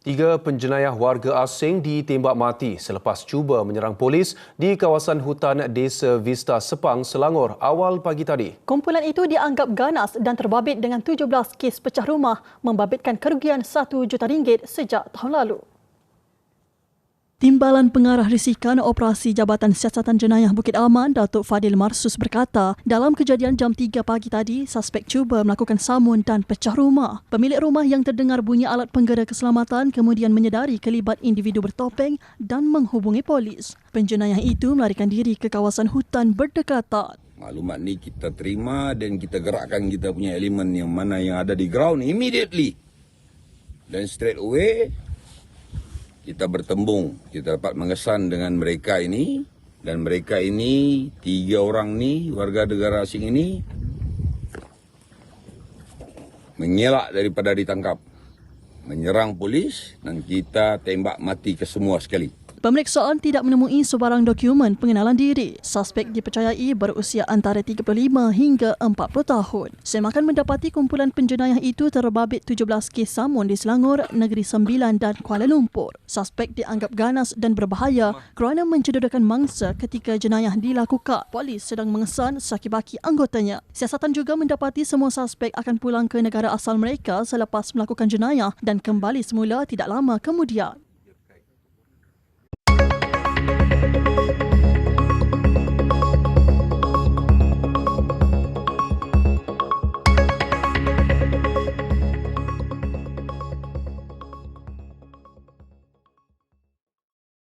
Tiga penjenayah warga asing ditembak mati selepas cuba menyerang polis di kawasan hutan Desa Vista Sepang, Selangor awal pagi tadi. Kumpulan itu dianggap ganas dan terbabit dengan 17 kes pecah rumah membabitkan kerugian 1 juta ringgit sejak tahun lalu. Timbalan Pengarah Risikan Operasi Jabatan Siasatan Jenayah Bukit Aman, Datuk Fadil Marsus berkata, dalam kejadian jam 3 pagi tadi, suspek cuba melakukan samun dan pecah rumah. Pemilik rumah yang terdengar bunyi alat penggera keselamatan kemudian menyedari kelibat individu bertopeng dan menghubungi polis. Penjenayah itu melarikan diri ke kawasan hutan berdekatan. Maklumat ni kita terima dan kita gerakkan kita punya elemen yang mana yang ada di ground immediately. Dan straight away kita bertembung, kita dapat mengesan dengan mereka ini dan mereka ini tiga orang ni warga negara asing ini mengelak daripada ditangkap menyerang polis dan kita tembak mati ke semua sekali. Pemeriksaan tidak menemui sebarang dokumen pengenalan diri. Suspek dipercayai berusia antara 35 hingga 40 tahun. Semakan mendapati kumpulan penjenayah itu terbabit 17 kes samun di Selangor, Negeri Sembilan dan Kuala Lumpur. Suspek dianggap ganas dan berbahaya kerana mencederakan mangsa ketika jenayah dilakukan. Polis sedang mengesan saki-baki anggotanya. Siasatan juga mendapati semua suspek akan pulang ke negara asal mereka selepas melakukan jenayah dan kembali semula tidak lama kemudian. Thank you.